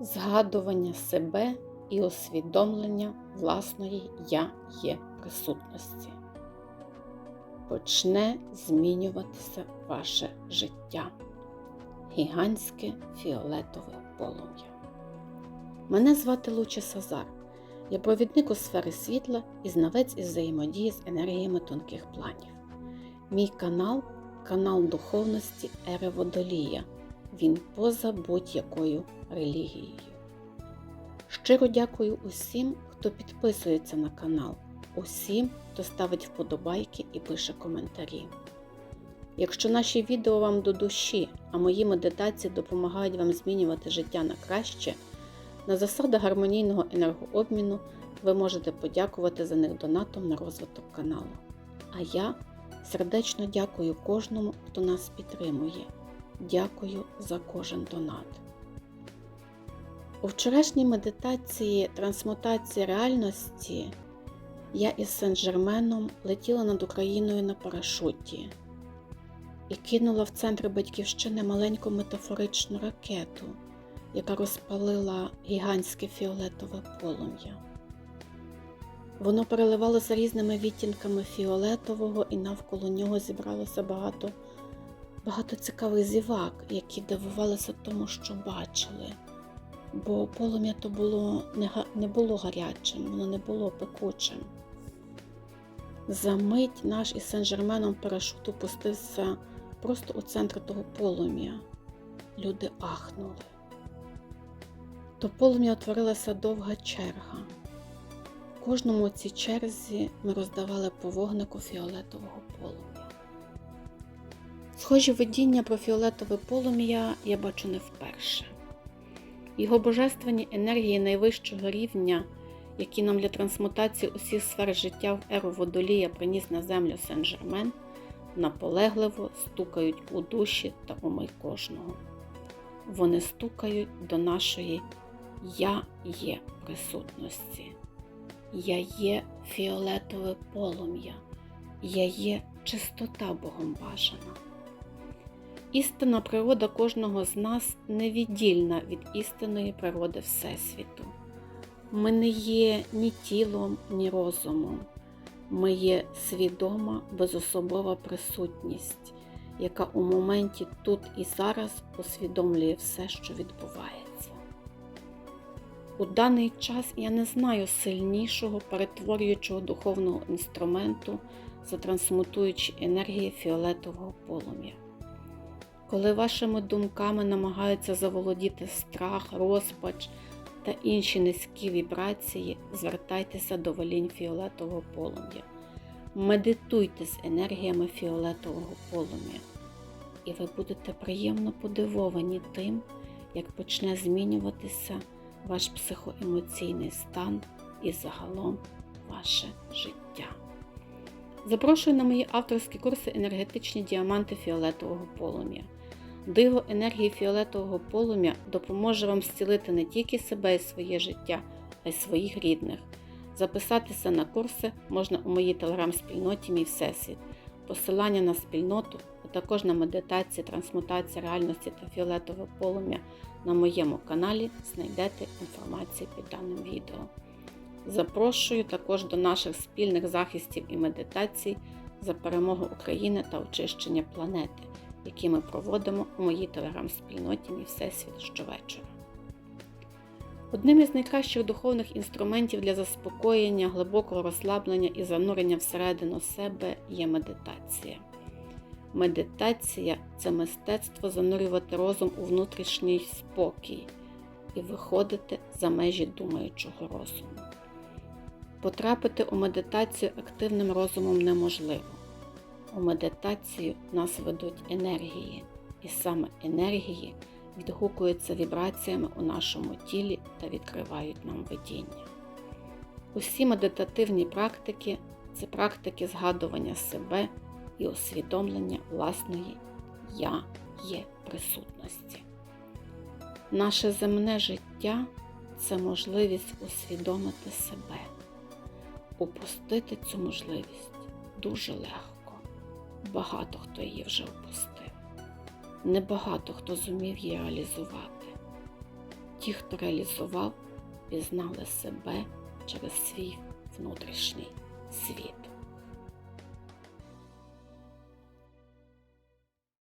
згадування себе і усвідомлення власної я є присутності. Почне змінюватися ваше життя. Гігантське фіолетове полум'я. Мене звати Луча Сазар. Я провідник у сфери світла і знавець із взаємодії з енергіями тонких планів. Мій канал канал духовності Ери Водолія. Він поза будь-якою релігією. Щиро дякую усім, хто підписується на канал, усім, хто ставить вподобайки і пише коментарі. Якщо наші відео вам до душі, а мої медитації допомагають вам змінювати життя на краще, на засадах гармонійного енергообміну ви можете подякувати за них донатом на розвиток каналу. А я сердечно дякую кожному, хто нас підтримує. Дякую за кожен донат. У вчорашній медитації трансмутації реальності я із Сен-Жерменом летіла над Україною на парашуті і кинула в центр батьківщини маленьку метафоричну ракету, яка розпалила гігантське фіолетове полум'я. Воно переливалося різними відтінками фіолетового, і навколо нього зібралося багато, багато цікавих зівак, які дивувалися тому, що бачили. Бо полум'я то було не, не було гарячим, воно не було пекучим. За мить наш із Сен-Жерменом парашут опустився просто у центр того полум'я. Люди ахнули. До полум'я утворилася довга черга. Кожному цій черзі ми роздавали по вогнику фіолетового полум'я. Схожі видіння про фіолетове полум'я я бачу не вперше. Його божественні енергії найвищого рівня, які нам для трансмутації усіх сфер життя в еру водолія приніс на землю Сен-Жермен, наполегливо стукають у душі та уми кожного. Вони стукають до нашої Я є присутності. Я є фіолетове полум'я, я є чистота Богом бажана. Істинна природа кожного з нас невіддільна від істинної природи Всесвіту. Ми не є ні тілом, ні розумом. Ми є свідома, безособова присутність, яка у моменті тут і зараз усвідомлює все, що відбувається. У даний час я не знаю сильнішого перетворюючого духовного інструменту, затрансмутуючи енергії фіолетового полум'я. Коли вашими думками намагаються заволодіти страх, розпач та інші низькі вібрації, звертайтеся до волінь фіолетового полум'я. Медитуйте з енергіями фіолетового полум'я, і ви будете приємно подивовані тим, як почне змінюватися ваш психоемоційний стан і загалом ваше життя. Запрошую на мої авторські курси енергетичні діаманти фіолетового полум'я. Диво енергії фіолетового полум'я допоможе вам зцілити не тільки себе і своє життя, а й своїх рідних. Записатися на курси можна у моїй телеграм-спільноті Мій Всесвіт. Посилання на спільноту, а також на медитації, трансмутації реальності та фіолетове полум'я на моєму каналі знайдете інформацію під даним відео. Запрошую також до наших спільних захистів і медитацій за перемогу України та очищення планети, які ми проводимо у моїй телеграм-спільноті Мій Всесвіт щовечора. Одним із найкращих духовних інструментів для заспокоєння, глибокого розслаблення і занурення всередину себе є медитація. Медитація це мистецтво занурювати розум у внутрішній спокій і виходити за межі думаючого розуму. Потрапити у медитацію активним розумом неможливо. У медитацію нас ведуть енергії, і саме енергії відгукуються вібраціями у нашому тілі та відкривають нам видіння. Усі медитативні практики це практики згадування себе і усвідомлення власної Я є присутності. Наше земне життя це можливість усвідомити себе. Упустити цю можливість дуже легко. Багато хто її вже опустив. Небагато хто зумів її реалізувати. Ті, хто реалізував, пізнали себе через свій внутрішній світ.